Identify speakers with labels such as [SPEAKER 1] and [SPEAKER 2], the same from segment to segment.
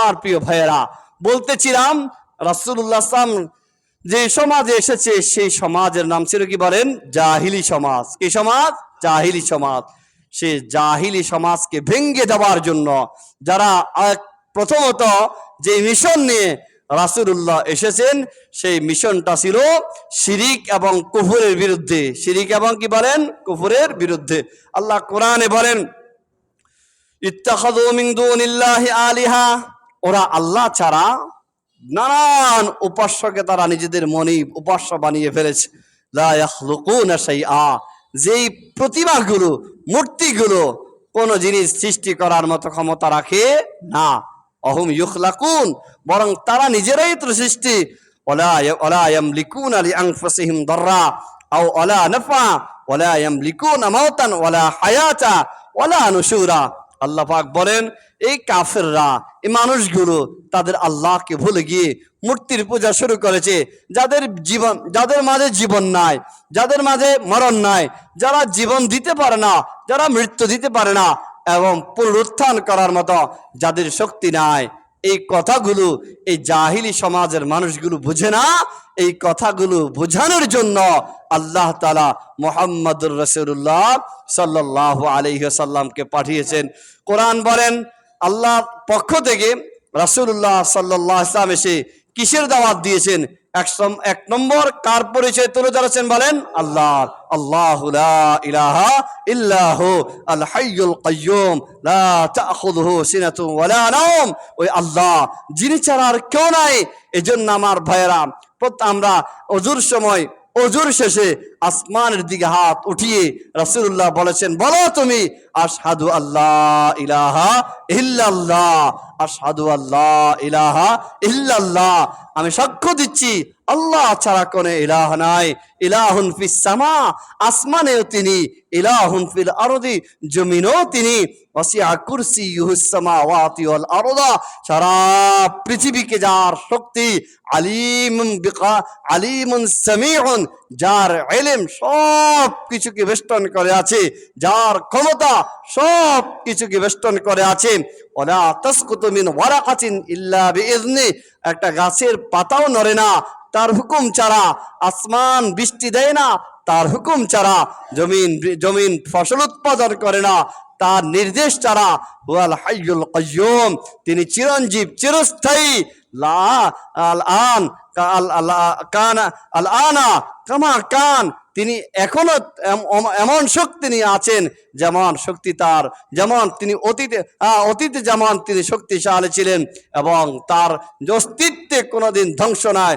[SPEAKER 1] আমার প্রিয় ভাইয়েরা, বলতেছিলাম রাসুল্লাহ যে সমাজে এসেছে, সেই সমাজের নাম ছিল কি বলেন? জাহিলি সমাজ। কি সমাজ? জাহিলি সমাজ। সে জাহিলি সমাজকে ভেঙ্গে দেওয়ার জন্য যারা প্রথমত যে মিশন নিয়ে রাসুল্লাহ এসেছেন, সেই মিশনটা ছিল শিরিক এবং কুফুরের বিরুদ্ধে। শিরিক এবং কি বলেন? কুফুরের বিরুদ্ধে। আল্লাহ কোরআনে বলেন দুনিল্লাহি আলিহা। ওরা আল্লাহ ছাড়া নানান উপাস্যকে তারা নিজেদের মনে, উপাস্য বানিয়ে ফেলেছে। যেই প্রতিমাগুলো, মূর্তিগুলো কোনো জিনিস সৃষ্টি করার মতো ক্ষমতা রাখে না। অহম ইউখলাকুন। বরং তারা নিজেরাই তো সৃষ্টি। ওলা ওলা আল্লাহ পাক বলেন, এই কাফেররা, এই মানুষগুলো তাদের আল্লাহকে ভুলে গিয়ে মূর্তির পূজা শুরু করেছে। যাদের জীবন, যাদের মাঝে জীবন নাই, যাদের মাঝে মরণ নাই, যারা জীবন দিতে পারে না, যারা মৃত্যু দিতে পারে না এবং পুনরুত্থান করার মতো যাদের শক্তি নাই এই কথাগুলো এই জাহিলি সমাজের মানুষগুলো বুঝে না। এই কথাগুলো বোঝানোর জন্য আল্লাহ তালা মোহাম্মদুর রসুল্লাহ সাল্লাহ আলহ্লামকে পাঠিয়েছেন। কোরআন বলেন, আল্লাহ পক্ষ থেকে রাসূলুল্লাহ সাল্লাহ ইসলাম এসে কিসের দাওয়াত দিয়েছেন? এক নম্বর কার পরিচয় তুলে ধরেছেন বলেন? আল্লাহ। আল্লাহ ইলাহা ইল্লাহ, আল হাইয়ুল কাইয়ুম, লা তাখুযুহু সিনাতুন ওয়ালা ওই আল্লাহ, যিনি ছাড়া আর কেউ নাই। এজন্য আমার ভাইয়েরা আমরা অজুর সময় অজুর শেষে আসমানের দিকে হাত উঠিয়ে রাসূলুল্লাহ বলেছেন, বলো তুমি, আশহাদু আল্লাহ ইলাহা ইল্লাল্লাহ, আশহাদু আল্লাহ ইলাহা ইল্লাল্লাহ। আমি সাক্ষ্য দিচ্ছি আল্লাহ ছাড়া কোনো ইলাহ নাই। ইলাহুন ফিস সামা, আসমানেও তিনি, ইলাহুন ফিল আরদি, জমিনও তিনি। ওয়াসিআ কুরসিয়ুহুস সামাওয়াতি ওয়াল আরদা, সারা পৃথিবীকে যার শক্তি আলিমুন বিকা, আলিমুন সামিউন, যার ইলম সব কিছুকে বেষ্টন করে আছে, যার ক্ষমতা সব কিছুকে বেষ্টন করে আছে। ওলা তাসকুতু মিন ওয়ারাকাতিন ইল্লা বিইذনি একটা গাছের পাতাও নড়ে না তার হুকুম ছাড়া আসমান বৃষ্টি দেয় না, তার হুকুম ছাড়া জমিন জমিন ফসল উৎপাদন করে না, তার নির্দেশ ছাড়া হুয়াল হাইয়ুল কাইয়ুম, তিনি চিরঞ্জীব, চিরস্থায়ী, লা, আল আন কান, আল আনা, কামা কান, তিনি এখনও এমন শক্তি নিয়ে আছেন যেমন শক্তি তার, যেমন তিনি অতীতে অতীতে যেমন তিনি শক্তিশালী ছিলেন এবং তার অস্তিত্বে কোনোদিন ধ্বংস নয়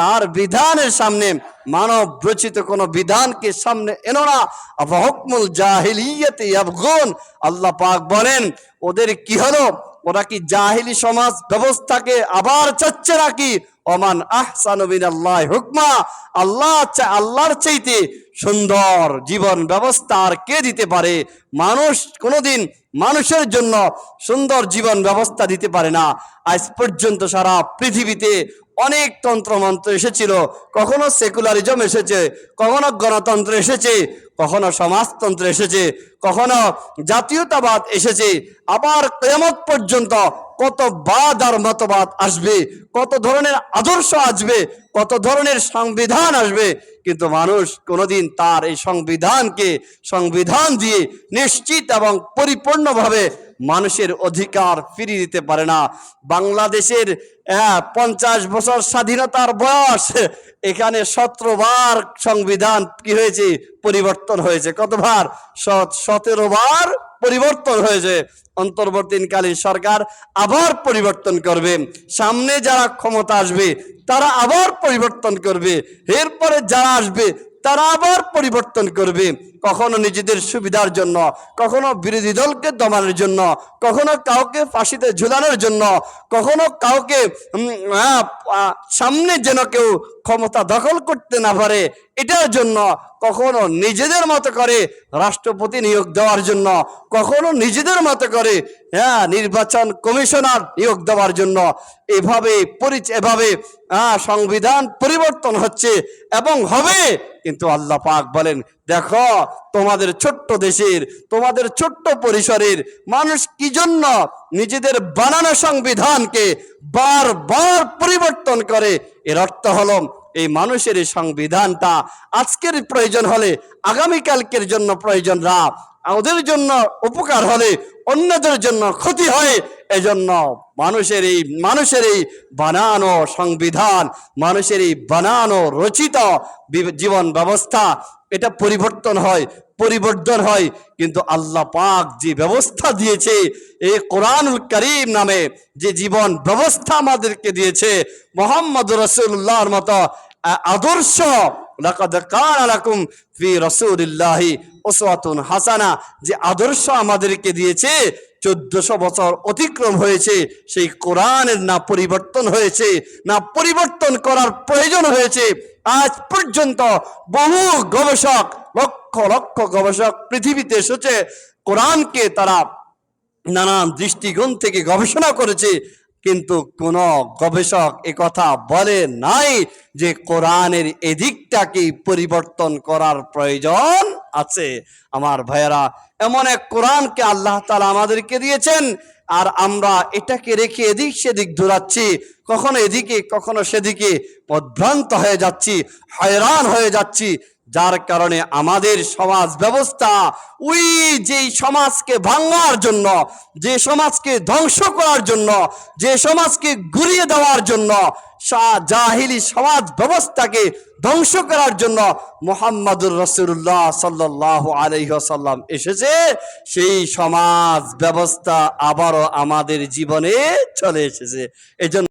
[SPEAKER 1] তার বিধানের সামনে মানব রচিত কোন বিধানকে সামনে এনো না। আল্লাহ পাক বলেন, ওদের কি হলো? ওরা কি জাহিলি সমাজ ব্যবস্থাকে আবার চাচ্ছে নাকি? ওমান আহসানু আল্লাহ হুকমা। আল্লাহ আল্লাহর চাইতে সুন্দর জীবন ব্যবস্থা আর কে দিতে পারে? মানুষ কোনোদিন মানুষের জন্য সুন্দর জীবন ব্যবস্থা দিতে পারে না। আজ পর্যন্ত সারা পৃথিবীতে অনেক তন্ত্রমন্ত্র এসেছিল। কখনো সেকুলারিজম এসেছে, কখনো গণতন্ত্র এসেছে, কখনো সমাজতন্ত্র এসেছে, কখনো জাতীয়তাবাদ এসেছে। আবার কেয়ামত পর্যন্ত কত বাদ আর মতবাদ আসবে, কত ধরনের আদর্শ আসবে, কত ধরনের সংবিধান আসবে। কিন্তু মানুষ কোনোদিন তার এই সংবিধানকে, সংবিধান দিয়ে নিশ্চিত এবং পরিপূর্ণভাবে মানুষের অধিকার ফিরিয়ে দিতে পারে না। বাংলাদেশের আহ, পঞ্চাশ বছর স্বাধীনতার বয়স এখানে সতেরোবার সংবিধান কি হয়েছে? পরিবর্তন হয়েছে। কতবার? সতেরো বার পরিবর্তন হয়েছে। অন্তর্বর্তীকালীন সরকার আবার পরিবর্তন করবে। সামনে যারা ক্ষমতা আসবে তারা আবার পরিবর্তন করবে। এরপরে যারা আসবে তারা আবার পরিবর্তন করবে। কখনো নিজেদের সুবিধার জন্য, কখনো বিরোধী দলকে দমানোর জন্য, কখনো কাউকে ফাঁসিতে ঝুলানোর জন্য, কখনো কাউকে সামনে যেন কেউ ক্ষমতা দখল করতে না পারে এটার জন্য কখনো নিজেদের মতো করে রাষ্ট্রপতি নিয়োগ দেওয়ার জন্য, কখনো নিজেদের মতো করে হ্যাঁ নির্বাচন কমিশনার নিয়োগ দেওয়ার জন্য এভাবে পরিচয় এভাবে হ্যাঁ সংবিধান পরিবর্তন হচ্ছে এবং হবে। কিন্তু আল্লাহ পাক বলেন, দেখো, তোমাদের ছোট্ট দেশের, তোমাদের ছোট্ট পরিসরের মানুষ কি জন্য নিজেদের বানানো সংবিধানকে বারবার পরিবর্তন করে? এর অর্থ হলো এই মানুষের এই সংবিধানটা আজকের প্রয়োজন হলে আগামীকালকের জন্য প্রয়োজন রা ওদের জন্য উপকার হলে অন্যদের জন্য ক্ষতি হয়। এজন্য মানুষের এই মানুষের এই বানানো সংবিধান, মানুষের এই বানানো রচিত জীবন ব্যবস্থা এটা পরিবর্তন হয় পরিবর্তন হয়। কিন্তু আল্লাহ পাক যে ব্যবস্থা দিয়েছে, এই কোরআনুল করিম নামে যে জীবন ব্যবস্থা আমাদেরকে দিয়েছে, মোহাম্মদ রসুল্লাহর মতো আদর্শ হাসানা, যে আদর্শ আমাদেরকে দিয়েছে, চোদ্দশো বছর অতিক্রম হয়েছে, সেই কোরআনের না পরিবর্তন হয়েছে, না পরিবর্তন করার প্রয়োজন হয়েছে আজ পর্যন্ত বহু গবেষক, লক্ষ লক্ষ গবেষক পৃথিবীতে এসেছে, কোরআনকে তারা নানান দৃষ্টিকোণ থেকে গবেষণা করেছে, কিন্তু কোন গবেষক এ কথা বলে নাই যে কোরআনের এদিকটাকে পরিবর্তন করার প্রয়োজন আছে। আমার ভাইয়েরা, এমন এক কোরআনকে আল্লাহ তালা আমাদেরকে দিয়েছেন, আর আমরা এটাকে রেখে এদিক সেদিক দৌড়াচ্ছি। কখনো এদিকে, কখনো সেদিকে পদভ্রান্ত হয়ে যাচ্ছি, হয়রান হয়ে যাচ্ছি। যার কারণে আমাদের সমাজ ব্যবস্থা ওই যেই সমাজকে ভাঙার জন্য, যে সমাজকে ধ্বংস করার জন্য, যে সমাজকে ঘুরিয়ে দেওয়ার জন্য জাহিলি সমাজ ব্যবস্থাকে ধ্বংস করার জন্য মোহাম্মদুর রসুল্লাহ সাল্লাহ আলহ্লাম এসেছে, সেই সমাজ ব্যবস্থা আবারও আমাদের জীবনে চলে এসেছে। এই জন্য